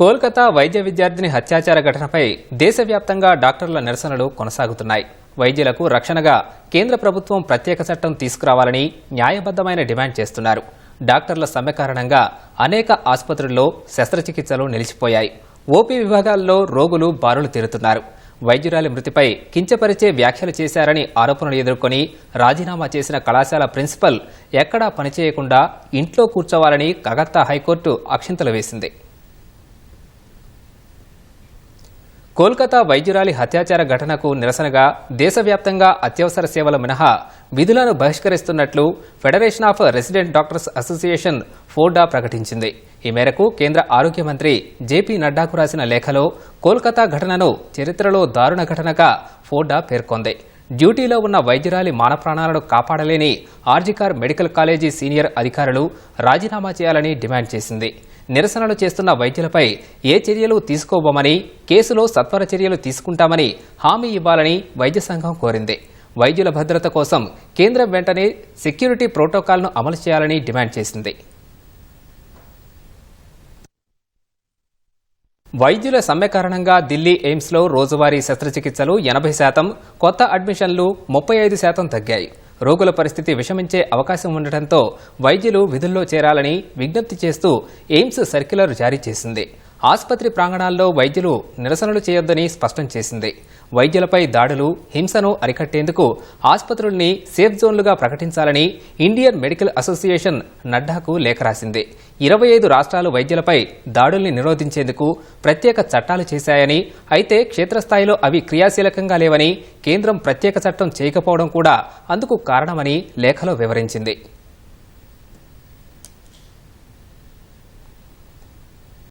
కోల్కతా వైద్య విద్యార్థిని హత్యాచార ఘటనపై దేశవ్యాప్తంగా డాక్టర్ల నిరసనలు కొనసాగుతున్నాయి. వైద్యులకు రక్షణగా కేంద్ర ప్రభుత్వం ప్రత్యేక చట్టం తీసుకురావాలని న్యాయబద్దమైన డిమాండ్ చేస్తున్నారు. డాక్టర్ల సమ్మె కారణంగా అనేక ఆసుపత్రుల్లో శస్త్రచికిత్సలు నిలిచిపోయాయి. ఓపీ విభాగాల్లో రోగులు బారులు తీరుతున్నారు. వైద్యురాలి మృతిపై కించపరిచే వ్యాఖ్యలు చేశారని ఆరోపణలు ఎదుర్కొని రాజీనామా చేసిన కళాశాల ప్రిన్సిపల్ ఎక్కడా పనిచేయకుండా ఇంట్లో కూర్చోవాలని కలకత్తా హైకోర్టు అక్షింతలు వేసింది. కోల్కతా వైద్యురాలి హత్యాచార ఘటనకు నిరసనగా దేశవ్యాప్తంగా అత్యవసర సేవల మినహా విధులను బహిష్కరిస్తున్నట్లు federation of resident doctors association FORDA ప్రకటించింది. ఈ మేరకు కేంద్ర ఆరోగ్య మంత్రి జేపీ నడ్డాకు రాసిన లేఖలో కోల్కతా ఘటనను చరిత్రలో దారుణ ఘటనగా ఫోర్డా పేర్కొంది. డ్యూటీలో ఉన్న వైద్యురాలి మాన ప్రాణాలను కాపాడలేని ఆర్జికార్ మెడికల్ కాలేజీ సీనియర్ అధికారులు రాజీనామా చేయాలని డిమాండ్ చేసింది. నిరసనలు చేస్తున్న వైద్యులపై ఏ చర్యలు తీసుకోబోమని కేసులో సత్వర చర్యలు తీసుకుంటామని హామీ ఇవ్వాలని వైద్య సంఘం కోరింది. వైద్యుల భద్రత కోసం కేంద్రం వెంటనే సెక్యూరిటీ ప్రోటోకాల్ను అమలు చేయాలని డిమాండ్ చేసింది. వైద్యుల సమ్మె కారణంగా ఢిల్లీ ఎయిమ్స్లో రోజువారీ శస్త్రచికిత్సలు ఎనభై శాతం కొత్త అడ్మిషన్లు ముప్పై ఐదు శాతం తగ్గాయి. రోగుల పరిస్థితి విషమించే అవకాశం ఉండటంతో వైద్యులు విధుల్లో చేరాలని విజ్ఞప్తి చేస్తూ ఎయిమ్స్ సర్క్యులర్ జారీ చేసింది. ఆసుపత్రి ప్రాంగణాల్లో వైద్యులు నిరసనలు చేయొద్దని స్పష్టం చేసింది. వైద్యులపై దాడులు హింసను అరికట్టేందుకు ఆసుపత్రుల్ని సేఫ్ జోన్లుగా ప్రకటించాలని ఇండియన్ మెడికల్ అసోసియేషన్ నడ్డాకు లేఖ రాసింది. ఇరవై ఐదు రాష్ట్రాలు వైద్యులపై దాడుల్ని నిరోధించేందుకు ప్రత్యేక చట్టాలు చేశాయని అయితే క్షేత్రస్థాయిలో అవి క్రియాశీలకంగా లేవని కేంద్రం ప్రత్యేక చట్టం చేయకపోవడం కూడా అందుకు కారణమని లేఖలో వివరించింది.